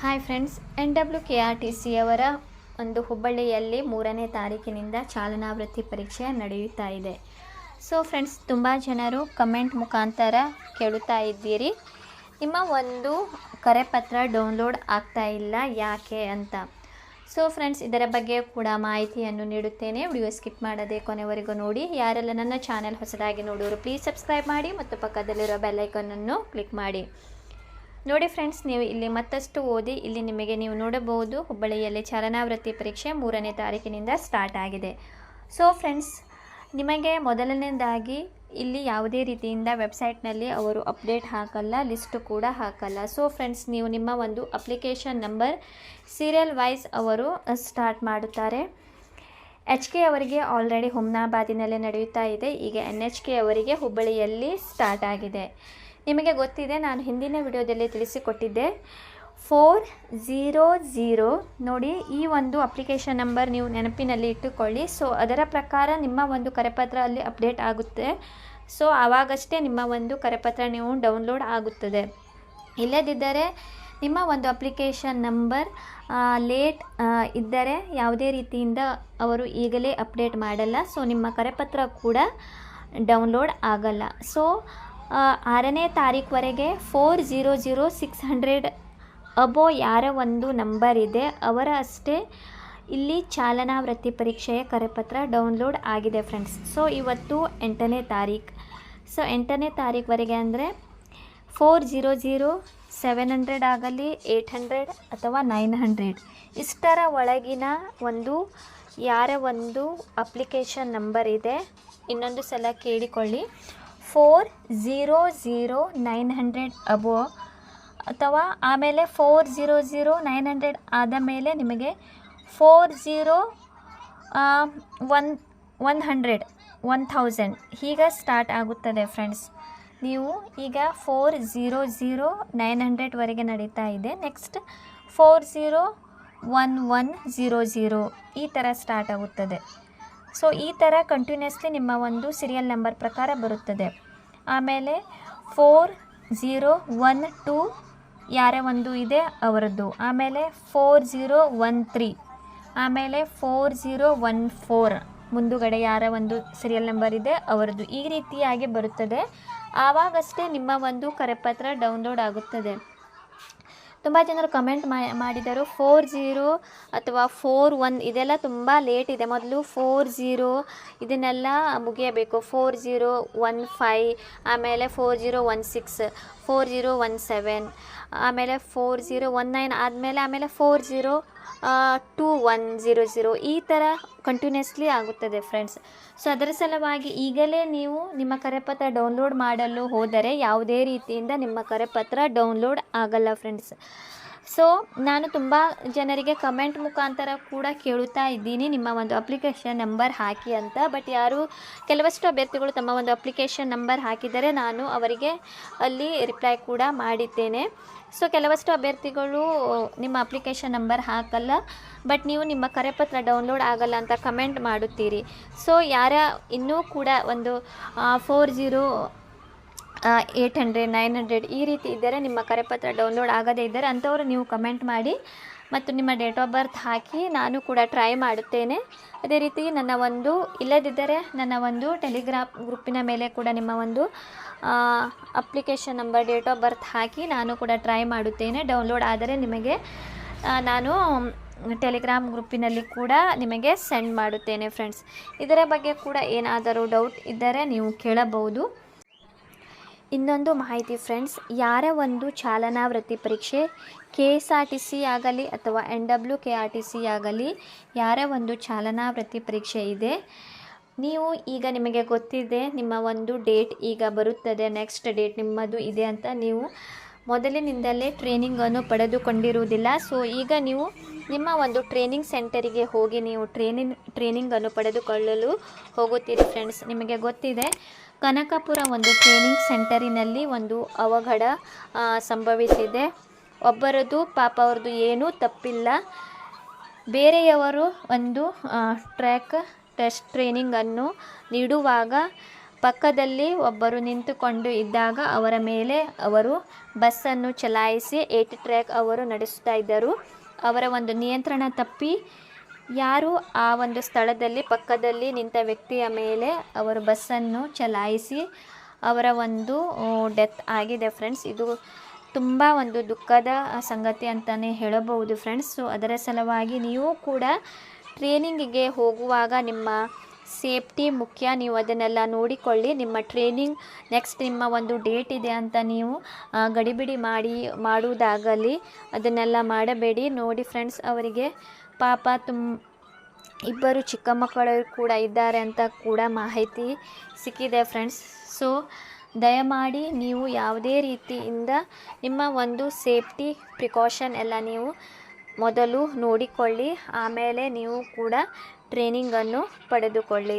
Hi friends N W K R T C ಅವರ ಒಂದು ಹುಬ್ಬಳ್ಳಿಯಲ್ಲಿ ಮೂರನೇ ತಾರೀಕಿನಿಂದ ಚಾಲನಾ ವೃತ್ತಿ ಪರೀಕ್ಷೆ ನಡೆಯುತ್ತಾ ಇದೆ. ಸೊ ಫ್ರೆಂಡ್ಸ್ ತುಂಬ ಜನರು ಕಮೆಂಟ್ ಮುಖಾಂತರ ಕೇಳುತ್ತಾ ಇದ್ದೀರಿ. ನಿಮ್ಮ ಒಂದು ಕರೆಪತ್ರ ಡೌನ್ಲೋಡ್ ಆಗ್ತಾ ಇಲ್ಲ, ಯಾಕೆ ಅಂತ. ಸೊ ಫ್ರೆಂಡ್ಸ್ ಇದರ ಬಗ್ಗೆ ಕೂಡ ಮಾಹಿತಿಯನ್ನು ನೀಡುತ್ತೇನೆ. ವಿಡಿಯೋ ಸ್ಕಿಪ್ ಮಾಡದೆ ಕೊನೆವರೆಗೂ ನೋಡಿ. ಯಾರೆಲ್ಲ ನನ್ನ ಚಾನೆಲ್ ಹೊಸದಾಗಿ ನೋಡೋರು ಪ್ಲೀಸ್ ಸಬ್ಸ್ಕ್ರೈಬ್ ಮಾಡಿ ಮತ್ತು ಪಕ್ಕದಲ್ಲಿರೋ ಬೆಲ್ಲೈಕನನ್ನು ಕ್ಲಿಕ್ ಮಾಡಿ. ನೋಡಿ ಫ್ರೆಂಡ್ಸ್, ನೀವು ಇಲ್ಲಿ ಮತ್ತಷ್ಟು ಓದಿ ಇಲ್ಲಿ ನಿಮಗೆ ನೀವು ನೋಡಬಹುದು ಹುಬ್ಬಳ್ಳಿಯಲ್ಲಿ ಚಲನಾವೃತ್ತಿ ಪರೀಕ್ಷೆ ಮೂರನೇ ತಾರೀಕಿನಿಂದ ಸ್ಟಾರ್ಟ್ ಆಗಿದೆ. ಸೊ ಫ್ರೆಂಡ್ಸ್ ನಿಮಗೆ ಮೊದಲನೇದಾಗಿ ಇಲ್ಲಿ ಯಾವುದೇ ರೀತಿಯಿಂದ ವೆಬ್ಸೈಟ್ನಲ್ಲಿ ಅವರು ಅಪ್ಡೇಟ್ ಹಾಕಲ್ಲ ಲಿಸ್ಟ್ ಕೂಡ ಹಾಕಲ್ಲ. ಸೊ ಫ್ರೆಂಡ್ಸ್ ನೀವು ನಿಮ್ಮ ಒಂದು ಅಪ್ಲಿಕೇಶನ್ ನಂಬರ್ ಸೀರಿಯಲ್ ವೈಸ್ ಅವರು ಸ್ಟಾರ್ಟ್ ಮಾಡುತ್ತಾರೆ. ಎಚ್ ಕೆ ಅವರಿಗೆ ಆಲ್ರೆಡಿ ಹುಮ್ನಾಬಾದಿನಲ್ಲೇ ನಡೆಯುತ್ತಾ ಇದೆ. ಈಗ ಎನ್ ಎಚ್ ಕೆ ಅವರಿಗೆ ಹುಬ್ಬಳ್ಳಿಯಲ್ಲಿ ಸ್ಟಾರ್ಟ್ ಆಗಿದೆ. ನಿಮಗೆ ಗೊತ್ತಿದೆ, ನಾನು ಹಿಂದಿನ ವಿಡಿಯೋದಲ್ಲಿ ತಿಳಿಸಿಕೊಟ್ಟಿದ್ದೆ. ಫೋರ್ ಝೀರೋ ಝೀರೋ ನೋಡಿ, ಈ ಒಂದು ಅಪ್ಲಿಕೇಶನ್ ನಂಬರ್ ನೀವು ನೆನಪಿನಲ್ಲಿ ಇಟ್ಟುಕೊಳ್ಳಿ. ಸೊ, ಅದರ ಪ್ರಕಾರ ನಿಮ್ಮ ಒಂದು ಕರೆಪತ್ರ ಅಲ್ಲಿ ಅಪ್ಡೇಟ್ ಆಗುತ್ತೆ. ಸೊ, ಆವಾಗಷ್ಟೇ ನಿಮ್ಮ ಒಂದು ಕರೆಪತ್ರ ನೀವು ಡೌನ್ಲೋಡ್ ಆಗುತ್ತದೆ. ಇಲ್ಲದಿದ್ದರೆ ನಿಮ್ಮ ಒಂದು ಅಪ್ಲಿಕೇಶನ್ ನಂಬರ್ ಲೇಟ್ ಇದ್ದರೆ ಯಾವುದೇ ರೀತಿಯಿಂದ ಅವರು ಈಗಲೇ ಅಪ್ಡೇಟ್ ಮಾಡಲ್ಲ. ಸೊ, ನಿಮ್ಮ ಕರೆಪತ್ರ ಕೂಡ ಡೌನ್ಲೋಡ್ ಆಗಲ್ಲ. ಸೊ ಆರನೇ ತಾರೀಕುವರೆಗೆ four zero zero six hundred above ಯಾರ ಒಂದು ನಂಬರ್ ಇದೆ. ಅವರ ಅಷ್ಟೇ ಇಲ್ಲಿ ಚಾಲನಾ ವೃತ್ತಿ ಪರೀಕ್ಷೆಯ ಕರೆಪತ್ರ ಡೌನ್ಲೋಡ್ ಆಗಿದೆ ಫ್ರೆಂಡ್ಸ್. ಸೊ, ಇವತ್ತು ಎಂಟನೇ ತಾರೀಕು ಸೊ, ಎಂಟನೇ ತಾರೀಕುವರೆಗೆ ಅಂದರೆ four zero zero seven hundred ಆಗಲಿ ಏಯ್ಟ್ ಹಂಡ್ರೆಡ್ ಅಥವಾ ನೈನ್ ಹಂಡ್ರೆಡ್. ಇಷ್ಟರ ಒಳಗಿನ ಒಂದು ಯಾರ ಒಂದು ಅಪ್ಲಿಕೇಶನ್ ನಂಬರ್ ಇದೆ. ಇನ್ನೊಂದು ಸಲ ಕೇಳಿಕೊಳ್ಳಿ. Four zero zero nine hundred above. ಅಥವಾ ಆಮೇಲೆ four zero zero nine hundred ಆದ ಮೇಲೆ ನಿಮಗೆ four zero one one hundred one thousand ಹೀಗೆ ಸ್ಟಾರ್ಟ್ ಆಗುತ್ತದೆ ಫ್ರೆಂಡ್ಸ್ ನೀವು ಈಗ ಫೋರ್ ಝೀರೋ ಝೀರೋ ನೈನ್ ಹಂಡ್ರೆಡ್ವರೆಗೆ ನಡೀತಾ ಇದೆ. Next four zero one one zero zero ಈ ಥರ ಸ್ಟಾರ್ಟ್ ಆಗುತ್ತದೆ. ಸೊ ಈ ಥರ ಕಂಟಿನ್ಯೂಸ್ಲಿ ನಿಮ್ಮ ಒಂದು ಸೀರಿಯಲ್ ನಂಬರ್ ಪ್ರಕಾರ ಬರುತ್ತದೆ. ಆಮೇಲೆ ಫೋರ್ ಝೀರೋ ಒನ್ ಟೂ ಯಾರ ಒಂದು ಇದೆ ಅವರದ್ದು. ಆಮೇಲೆ ಫೋರ್ ಝೀರೋ ಒನ್ ತ್ರೀ ಆಮೇಲೆ ಫೋರ್ ಝೀರೋ ಒನ್ ಫೋರ್ ಮುಂದುಗಡೆ ಯಾರ ಒಂದು ಸೀರಿಯಲ್ ನಂಬರ್ ಇದೆ ಅವರದ್ದು. ಈ ರೀತಿಯಾಗಿ ಬರುತ್ತದೆ. ಆವಾಗಷ್ಟೇ ನಿಮ್ಮ ಒಂದು ಕರೆಪತ್ರ ಡೌನ್ಲೋಡ್ ಆಗುತ್ತದೆ. ತುಂಬ ಜನರು ಕಮೆಂಟ್ ಮಾಡಿದರು. ಫೋರ್ ಜೀರೋ ಅಥವಾ ಫೋರ್ ಒನ್ ಇದೆಲ್ಲ ತುಂಬ ಲೇಟ್ ಇದೆ. ಮೊದಲು ಫೋರ್ ಜೀರೋ ಇದನ್ನೆಲ್ಲ ಮುಗಿಯಬೇಕು. ಫೋರ್ ಜೀರೋ ಒನ್ ಫೈ ಆಮೇಲೆ four zero one six four zero one seven ಆಮೇಲೆ ಫೋರ್ ಜೀರೋ ಒನ್ ನೈನ್ ಆದಮೇಲೆ ಆಮೇಲೆ four zero two one zero zero ಈ ಥರ ಕಂಟಿನ್ಯೂಸ್ಲಿ ಆಗುತ್ತದೆ ಫ್ರೆಂಡ್ಸ್ ಸೊ ಅದರ ಸಲುವಾಗಿ ಈಗಲೇ ನೀವು ನಿಮ್ಮ ಕರೆಪತ್ರ ಡೌನ್ಲೋಡ್ ಮಾಡಲು ಹೋದರೆ ಯಾವುದೇ ರೀತಿಯಿಂದ ನಿಮ್ಮ ಕರೆಪತ್ರ ಡೌನ್ಲೋಡ್ ಆಗಲ್ಲ ಫ್ರೆಂಡ್ಸ್ ಸೊ ನಾನು ತುಂಬ ಜನರಿಗೆ ಕಮೆಂಟ್ ಮುಖಾಂತರ ಕೂಡ ಕೇಳುತ್ತಾ ಇದ್ದೀನಿ. ನಿಮ್ಮ ಒಂದು ಅಪ್ಲಿಕೇಶನ್ ನಂಬರ್ ಹಾಕಿ ಅಂತ. ಬಟ್ ಯಾರು, ಕೆಲವಷ್ಟು ಅಭ್ಯರ್ಥಿಗಳು ತಮ್ಮ ಒಂದು ಅಪ್ಲಿಕೇಶನ್ ನಂಬರ್ ಹಾಕಿದರೆ ನಾನು ಅವರಿಗೆ ಅಲ್ಲಿ ರಿಪ್ಲೈ ಕೂಡ ಮಾಡಿದ್ದೇನೆ. ಸೊ ಕೆಲವಷ್ಟು ಅಭ್ಯರ್ಥಿಗಳು, ನಿಮ್ಮ ಅಪ್ಲಿಕೇಶನ್ ನಂಬರ್ ಹಾಕಲ್ಲ. ಬಟ್ ನೀವು ನಿಮ್ಮ ಕರೆಪತ್ರ ಡೌನ್ಲೋಡ್ ಆಗಲ್ಲ ಅಂತ ಕಮೆಂಟ್ ಮಾಡುತ್ತೀರಿ. ಸೊ ಯಾರ ಇನ್ನೂ ಕೂಡ ಒಂದು four zero eight hundred nine hundred ಈ ರೀತಿ ಇದ್ದರೆ ನಿಮ್ಮ ಕರೆಪತ್ರ ಡೌನ್ಲೋಡ್ ಆಗದೇ ಇದ್ದರೆ ಅಂಥವರು ನೀವು ಕಮೆಂಟ್ ಮಾಡಿ ಮತ್ತು ನಿಮ್ಮ ಡೇಟ್ ಆಫ್ ಬರ್ತ್ ಹಾಕಿ ನಾನು ಕೂಡ ಟ್ರೈ ಮಾಡುತ್ತೇನೆ. ಅದೇ ರೀತಿ ನನ್ನ ಒಂದು ಇಲ್ಲದಿದ್ದರೆ ನನ್ನ ಒಂದು ಟೆಲಿಗ್ರಾಫ್ ಗ್ರೂಪಿನ ಮೇಲೆ ಕೂಡ ನಿಮ್ಮ ಒಂದು application number date of birth ಹಾಕಿ ನಾನು ಕೂಡ ಟ್ರೈ ಮಾಡುತ್ತೇನೆ. ಡೌನ್ಲೋಡ್ ಆದರೆ ನಿಮಗೆ ನಾನು ಟೆಲಿಗ್ರಾಮ್ ಗ್ರೂಪಿನಲ್ಲಿ ಕೂಡ ನಿಮಗೆ ಸೆಂಡ್ ಮಾಡುತ್ತೇನೆ ಫ್ರೆಂಡ್ಸ್ ಇದರ ಬಗ್ಗೆ ಕೂಡ ಏನಾದರೂ ಡೌಟ್ ಇದ್ದರೆ ನೀವು ಕೇಳಬಹುದು. ಇನ್ನೊಂದು ಮಾಹಿತಿ ಫ್ರೆಂಡ್ಸ್, ಯಾರ ಒಂದು ಚಾಲನಾ ವೃತ್ತಿ ಪರೀಕ್ಷೆ K S R T C ಆಗಲಿ ಅಥವಾ N W K R T C ಆಗಲಿ ಯಾರ ಒಂದು ಚಾಲನಾ ವೃತ್ತಿ ಪರೀಕ್ಷೆ ಇದೆ? ನೀವು ಈಗ ನಿಮಗೆ ಗೊತ್ತಿದೆ, ನಿಮ್ಮ ಒಂದು ಡೇಟ್ ಈಗ ಬರುತ್ತದೆ, ನೆಕ್ಸ್ಟ್ ಡೇಟ್ ನಿಮ್ಮದು ಇದೆ ಅಂತ ನೀವು ಮೊದಲಿನಿಂದಲೇ ಟ್ರೈನಿಂಗನ್ನು ಪಡೆದುಕೊಂಡಿರುವುದಿಲ್ಲ. ಸೊ ಈಗ ನೀವು ನಿಮ್ಮ ಒಂದು ಟ್ರೈನಿಂಗ್ ಸೆಂಟರಿಗೆ ಹೋಗಿ ನೀವು ಟ್ರೈನಿಂಗ್ ಟ್ರೈನಿಂಗನ್ನು ಪಡೆದುಕೊಳ್ಳಲು ಹೋಗುತ್ತೀರಿ ಫ್ರೆಂಡ್ಸ್ ನಿಮಗೆ ಗೊತ್ತಿದೆ, ಕನಕಪುರ ಒಂದು ಟ್ರೈನಿಂಗ್ ಸೆಂಟರಿನಲ್ಲಿ ಒಂದು ಅವಘಡ ಸಂಭವಿಸಿದೆ. ಒಬ್ಬರದ್ದು ಪಾಪ ಅವ್ರದ್ದು ಏನೂ ತಪ್ಪಿಲ್ಲ. ಬೇರೆಯವರು ಒಂದು ಟ್ರ್ಯಾಕ್ ಟೆಸ್ಟ್ ಟ್ರೈನಿಂಗನ್ನು ನೀಡುವಾಗ ಪಕ್ಕದಲ್ಲಿ ಒಬ್ಬರು ನಿಂತುಕೊಂಡು ಇದ್ದಾಗ ಅವರ ಮೇಲೆ ಅವರು ಬಸ್ಸನ್ನು ಚಲಾಯಿಸಿ ಏಟ್ ಟ್ರ್ಯಾಕ್ ಅವರು ನಡೆಸುತ್ತಾ ಇದ್ದರು. ಅವರ ಒಂದು ನಿಯಂತ್ರಣ ತಪ್ಪಿ ಯಾರು ಆ ಒಂದು ಸ್ಥಳದಲ್ಲಿ ಪಕ್ಕದಲ್ಲಿ ನಿಂತ ವ್ಯಕ್ತಿಯ ಮೇಲೆ ಅವರು ಬಸ್ಸನ್ನು ಚಲಾಯಿಸಿ ಅವರ ಒಂದು ಡೆತ್ ಆಗಿದೆ ಫ್ರೆಂಡ್ಸ್. ಇದು ತುಂಬ ಒಂದು ದುಃಖದ ಸಂಗತಿ ಅಂತಲೇ ಹೇಳಬಹುದು ಫ್ರೆಂಡ್ಸ್. ಸೊ, ಅದರ ಸಲುವಾಗಿ ನೀವು ಕೂಡ ಟ್ರೈನಿಂಗಿಗೆ ಹೋಗುವಾಗ ನಿಮ್ಮ ಸೇಫ್ಟಿ ಮುಖ್ಯ. ನೀವು ಅದನ್ನೆಲ್ಲ ನೋಡಿಕೊಳ್ಳಿ. ನಿಮ್ಮ ಟ್ರೈನಿಂಗ್ ನೆಕ್ಸ್ಟ್ ನಿಮ್ಮ ಒಂದು ಡೇಟ್ ಇದೆ ಅಂತ ನೀವು ಗಡಿಬಿಡಿ ಮಾಡಿ ಮಾಡುವುದಾಗಲಿ ಅದನ್ನೆಲ್ಲ ಮಾಡಬೇಡಿ. ನೋಡಿ ಫ್ರೆಂಡ್ಸ್, ಅವರಿಗೆ ಪಾಪ ತುಂಬ ಇಬ್ಬರು ಚಿಕ್ಕ ಮಕ್ಕಳು ಕೂಡ ಇದ್ದಾರೆ ಅಂತ ಕೂಡ ಮಾಹಿತಿ ಸಿಕ್ಕಿದೆ ಫ್ರೆಂಡ್ಸ್. ಸೊ, ದಯಮಾಡಿ ನೀವು ಯಾವುದೇ ರೀತಿಯಿಂದ ನಿಮ್ಮ ಒಂದು ಸೇಫ್ಟಿ ಪ್ರಿಕಾಷನ್ ಎಲ್ಲ ನೀವು ಮೊದಲು ನೋಡಿಕೊಳ್ಳಿ. ಆಮೇಲೆ ನೀವು ಕೂಡ ಟ್ರೈನಿಂಗನ್ನು ಪಡೆದುಕೊಳ್ಳಿ.